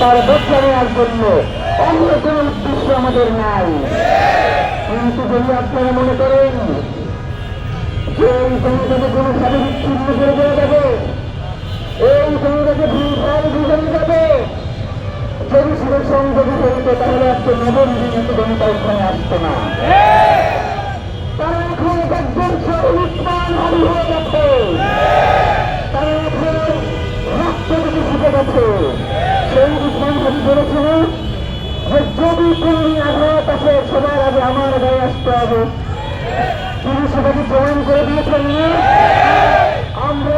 তার বদলা নেওয়ার জন্য অন্য কোন উদ্দেশ্য আমাদের নাই। কিন্তু যদি আপনারা মনে করেন যে এই জনতাকে কোনোভাবে বিচ্ছিন্ন করে দেওয়া যাবে, এই জনতাকে ভূমিভাগ বুঝানো যাবে, যদি সংযোগী হইতো তাহলে আজকে নবম দিনে জনতা ওখানে আসতো না। যদি আঘাত সবার আগে আমার গায়ে আসতে হবে তিনি সেটাকে প্রমাণ করে দিয়েছেন না আমরা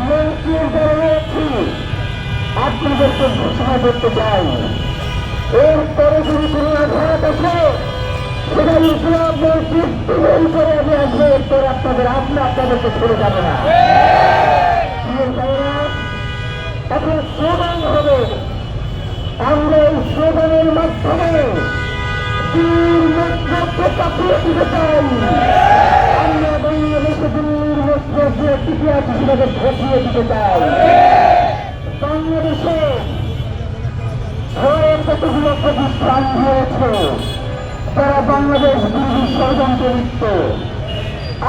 মন্ত্রীর দ্বারা রয়েছি আপনাদেরকে ঘোষণা করতে চাই এরপরে যদি কোনো আঘাত আসে সেটা ইসলাম তৈরি করে আমি আসবে এরপর আপনাদের আপনি আপনাদেরকে ছেড়ে যাবে না এখন হবে আমরা এই স্লোগানের মাধ্যমে দিতে চাই। আমরা বাংলাদেশে টিকে ঘটিয়ে দিতে চাই, বাংলাদেশে ভয়ের কতগুলো প্রতিষ্ঠান হয়েছে তারা বাংলাদেশ বিরোধী ষড়যন্ত্র লিপ্ত।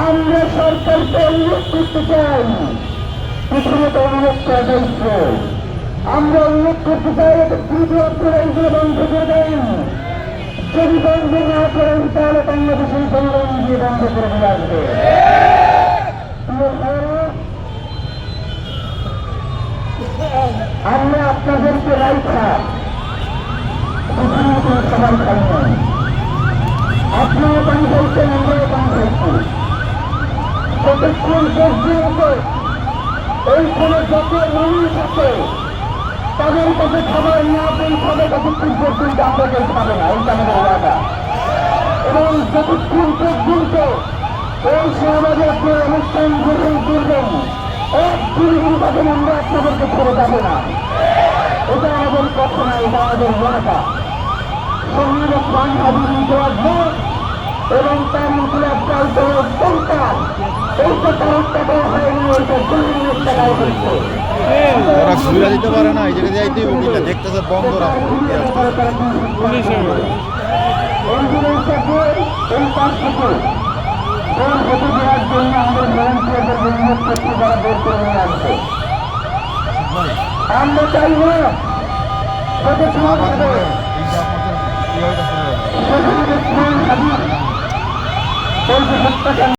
আমরা সরকারকে অনুরোধ করতে চাই, প্রথমত অনুরোধ করা আমরা অনুরোধ করতে চাই দ্রুত আপনারা এইগুলো বন্ধ করে দেন। যদি বন্ধ না করেন, তাহলে বাংলাদেশের জনগণ দিয়ে বন্ধ করে দিয়ে আসবে। আমরা আপনাদেরকে রাইখা কোনো খাবার খাই না আপনারা পানি খাইছেন আমরাও পানি খাইছি যতক্ষণ পর্যন্ত এইখানে যত মানুষ আছে তাদের কাছে খাবার না পৌঁছাবে ততক্ষণ পর্যন্ত আমরা কেউ খাবে না এইটা আমাদের ওয়াদা এবং যতক্ষণ পর্যন্ত এই সমাজে আপনার অনুষ্ঠান গ্রহণ করবেন এক দিন পাবেন আমরা আপনাদেরকে ছেড়ে যাব না। এটা আমাদের কথা না, এটা আমাদের ওয়াদা সঙ্গে প্রাণ হাজির দেওয়ার এবং তার ইতিহাস চাল দেওয়ার সন্তান এইটা কারোর টাকাও হয়নি ওইটা জমিনের টাকাও হচ্ছে ঘুরে দিতে পারে না এই জায়গায় যাইতে উকিলটা দেখতেছে বন্ধ রাখো আমরা চাই না